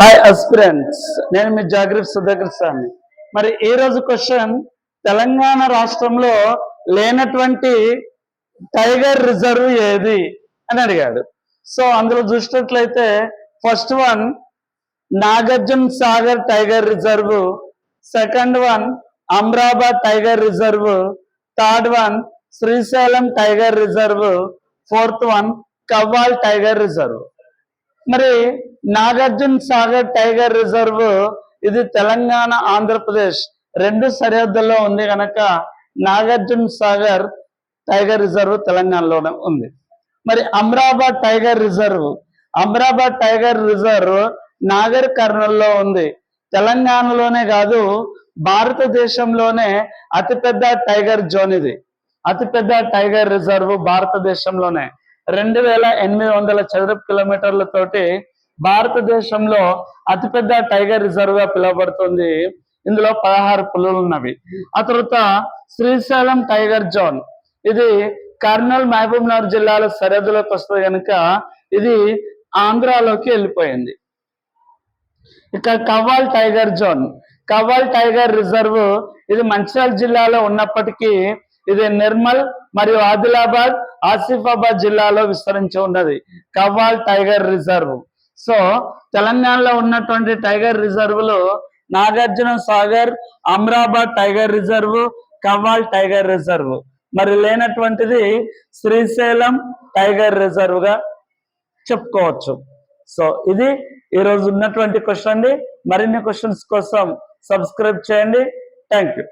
Hi aspirants నేను మీ జాగ్రత్త సుధాకర్ స్వామి. మరి ఈ రోజు క్వశ్చన్ తెలంగాణ రాష్ట్రంలో లేనటువంటి టైగర్ రిజర్వ్ ఏది అని అడిగాడు. సో అందులో చూసినట్లయితే first one Nagarjuna Sagar tiger reserve. Second one Amrabad tiger reserve. Third one Srisailam tiger reserve. Fourth one Kawal tiger reserve. మరి నాగార్జున సాగర్ టైగర్ రిజర్వ్ ఇది తెలంగాణ ఆంధ్రప్రదేశ్ రెండు సరిహద్దుల్లో ఉంది కనుక నాగార్జున సాగర్ టైగర్ రిజర్వ్ తెలంగాణలోనే ఉంది. మరి Amrabad tiger reserve Amrabad tiger reserve Nagar కర్నూల్లో ఉంది. తెలంగాణలోనే కాదు భారతదేశంలోనే అతిపెద్ద టైగర్ జోన్ ఇది. అతిపెద్ద టైగర్ రిజర్వ్ భారతదేశంలోనే. రెండు వేల ఎనిమిది వందల చదరపు కిలోమీటర్ల తోటి భారతదేశంలో అతిపెద్ద టైగర్ రిజర్వ్గా పిలువబడుతుంది. ఇందులో పదహారు పులులు ఉన్నవి ఆ తర్వాత శ్రీశైలం టైగర్ జోన్. ఇది కర్నూలు మహబూబ్ నగర్ జిల్లాల సరిహద్దులోకి వస్తుంది కనుక ఇది ఆంధ్రాలోకి వెళ్ళిపోయింది. ఇక Kawal tiger zone. Kawal tiger reserve ఇది మంచిర్యాల జిల్లాలో ఉన్నప్పటికీ ఇది నిర్మల్ మరియు ఆదిలాబాద్ ఆసిఫాబాద్ జిల్లాలో విస్తరించి ఉన్నది. Kawal tiger reserve. సో తెలంగాణలో ఉన్నటువంటి tiger రిజర్వ్లు Nagarjuna Sagar Amrabad tiger reserve Kawal tiger reserve. మరి లేనటువంటిది శ్రీశైలం టైగర్ రిజర్వ్గా చెప్పుకోవచ్చు. సో ఇది ఈరోజు ఉన్నటువంటి క్వశ్చన్ అండి. మరిన్ని క్వశ్చన్స్ కోసం సబ్స్క్రైబ్ చేయండి. Thank you